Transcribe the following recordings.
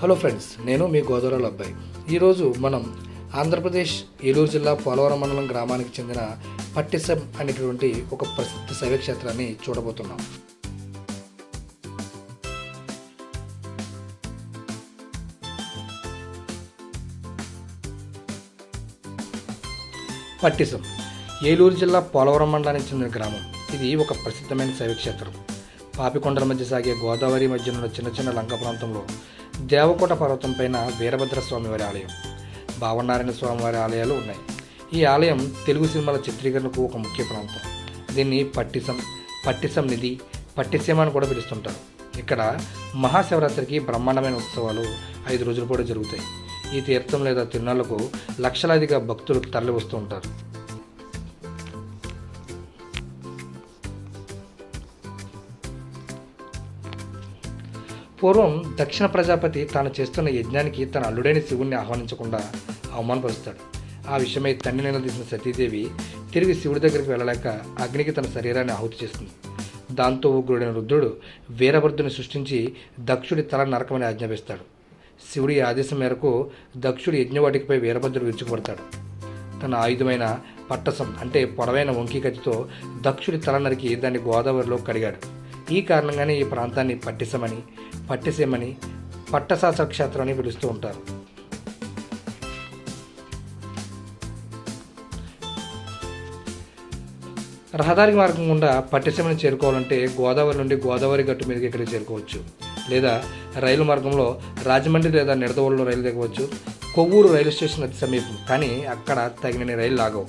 Hello friends నేను మీ గోదావరి అబ్బాయి. ఈరోజు మనం ఆంధ్రప్రదేశ్ ఏలూరు జిల్లా పోలవరం మండలం గ్రామానికి చెందిన పట్టిసం అనేటువంటి ఒక ప్రసిద్ధ శైవ క్షేత్రాన్ని చూడబోతున్నాం. పట్టిసం ఏలూరు జిల్లా పోలవరం మండలానికి చెందిన గ్రామం. ఇది ఒక ప్రసిద్ధమైన శైవక్షేత్రం పాపికొండల మధ్య సాగే గోదావరి మధ్యనున్న చిన్న చిన్న లంక ప్రాంతంలో దేవకోట పర్వతం పైన వీరభద్ర స్వామివారి ఆలయం భావనారాయణ స్వామివారి ఆలయాలు ఉన్నాయి. ఈ ఆలయం తెలుగు సినిమాల చిత్రీకరణకు ఒక ముఖ్య ప్రాంతం. దీన్ని పట్టిసం పట్టిసం నిధి పట్టిసీమ అని కూడా పిలుస్తుంటారు. ఇక్కడ మహాశివరాత్రికి బ్రహ్మాండమైన ఉత్సవాలు ఐదు రోజుల పాటు జరుగుతాయి. ఈ తీర్థం లేదా తిరునాళ్ళకు లక్షలాదిగా భక్తులు తరలి వస్తూ ఉంటారు. పూర్వం దక్షిణ ప్రజాపతి తాను చేస్తున్న యజ్ఞానికి తన అల్లుడైన శివుణ్ణి ఆహ్వానించకుండా అవమానపరుస్తాడు. ఆ విషయమై తండ్రి నిలదీసిన సతీదేవి తిరిగి శివుడి దగ్గరికి వెళ్ళలేక అగ్నికి తన శరీరాన్ని ఆహుతి చేస్తుంది దాంతో ఉగ్రుడైన రుద్రుడు వీరభద్రుని సృష్టించి దక్షుడి తల నరకమని ఆజ్ఞాపిస్తాడు. శివుడి ఆదేశం మేరకు దక్షుడి యజ్ఞవాటికపై వీరభద్రుడు విరుచుకుపడతాడు. తన ఆయుధమైన పట్టసం అంటే పొడవైన వంకీ కత్తితో దక్షుడి తల నరికి దాన్ని గోదావరిలో కడిగాడు. ఈ కారణంగానే ఈ ప్రాంతాన్ని పట్టిసమని పట్టిసీమని పట్టశాస్త్ర క్షేత్రం అని పిలుస్తూ ఉంటారు. రహదారి మార్గం గుండా పట్టిసీమని చేరుకోవాలంటే గోదావరి నుండి గోదావరి గట్టు మీదకి ఇక్కడికి చేరుకోవచ్చు? లేదా రైలు మార్గంలో రాజమండ్రి లేదా నిడదవోలులో రైలు దిగవచ్చు? కొవ్వూరు రైలు స్టేషన్ అతి సమీపం కానీ అక్కడ తగినన్ని రైలు లాగవు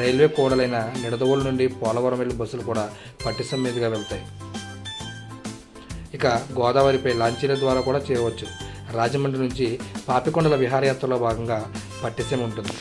రైల్వే కూడలైన నిడదవోలు నుండి పోలవరం వెళ్ళి బస్సులు కూడా పట్టిసం మీదుగా వెళ్తాయి. ఇక గోదావరిపై లాంచీల ద్వారా కూడా చేరవచ్చు రాజమండ్రి నుంచి పాపికొండల విహారయాత్రలో భాగంగా పట్టిసీమ ఉంటుంది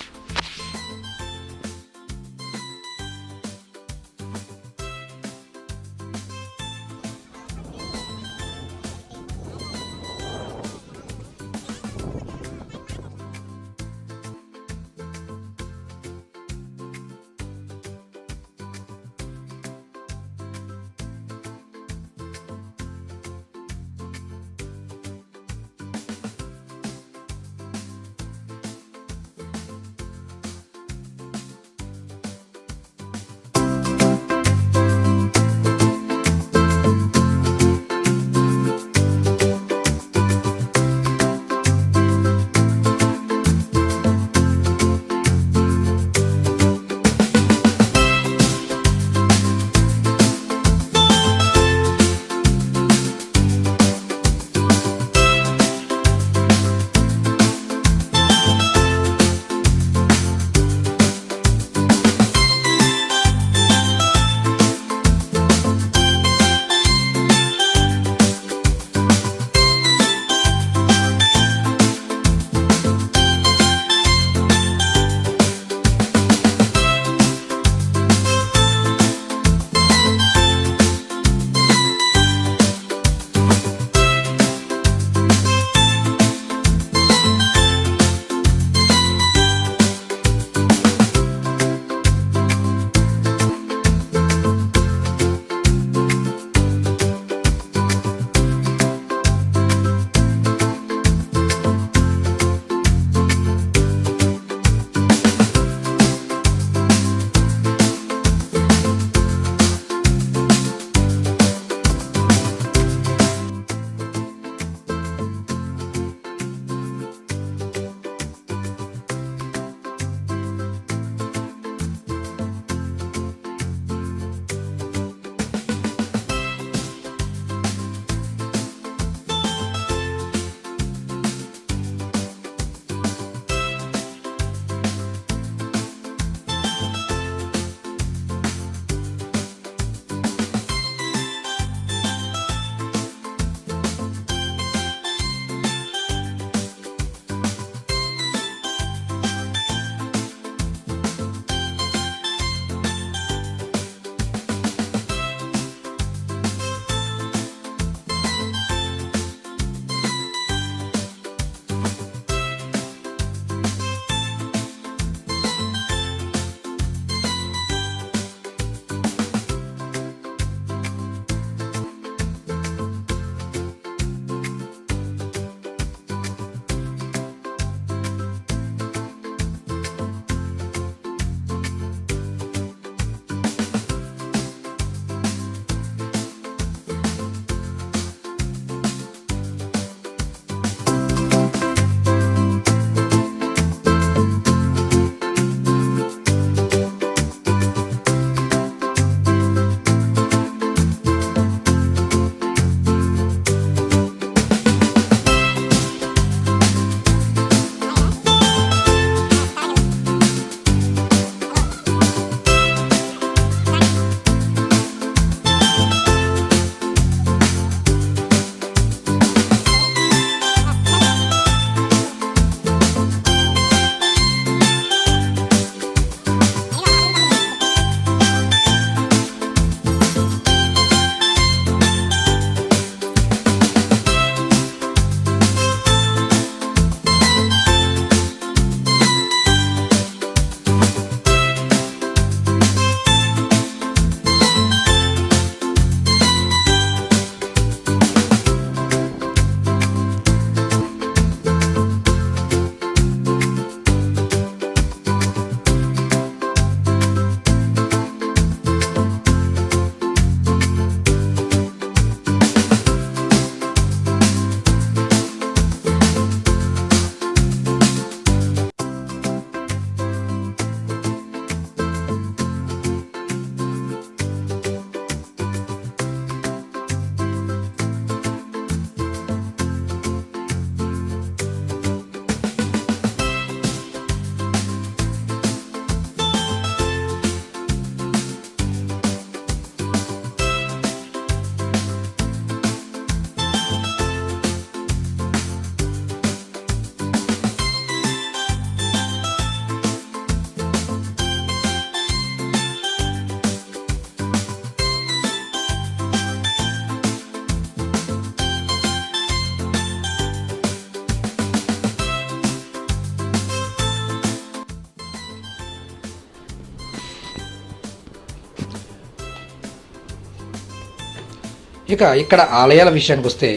ఇక ఇక్కడ ఆలయాల విషయానికి వస్తే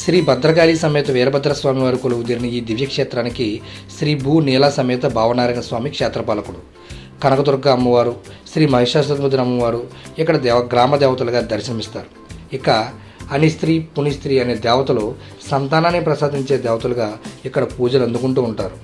శ్రీ భద్రకాళి సమేత వీరభద్రస్వామి వారు కొలువుదీరిన ఈ దివ్యక్షేత్రానికి శ్రీ భూ నీల సమేత భావనారాయణ స్వామి క్షేత్రపాలకుడు. కనకదుర్గ అమ్మవారు శ్రీ మహిషాసురముద్ర అమ్మవారు ఇక్కడ దేవ గ్రామ దేవతలుగా దర్శనమిస్తారు. ఇక అనిస్త్రీ పునిస్త్రీ అనే దేవతలు సంతానాన్ని ప్రసాదించే దేవతలుగా ఇక్కడ పూజలు అందుకుంటూ ఉంటారు.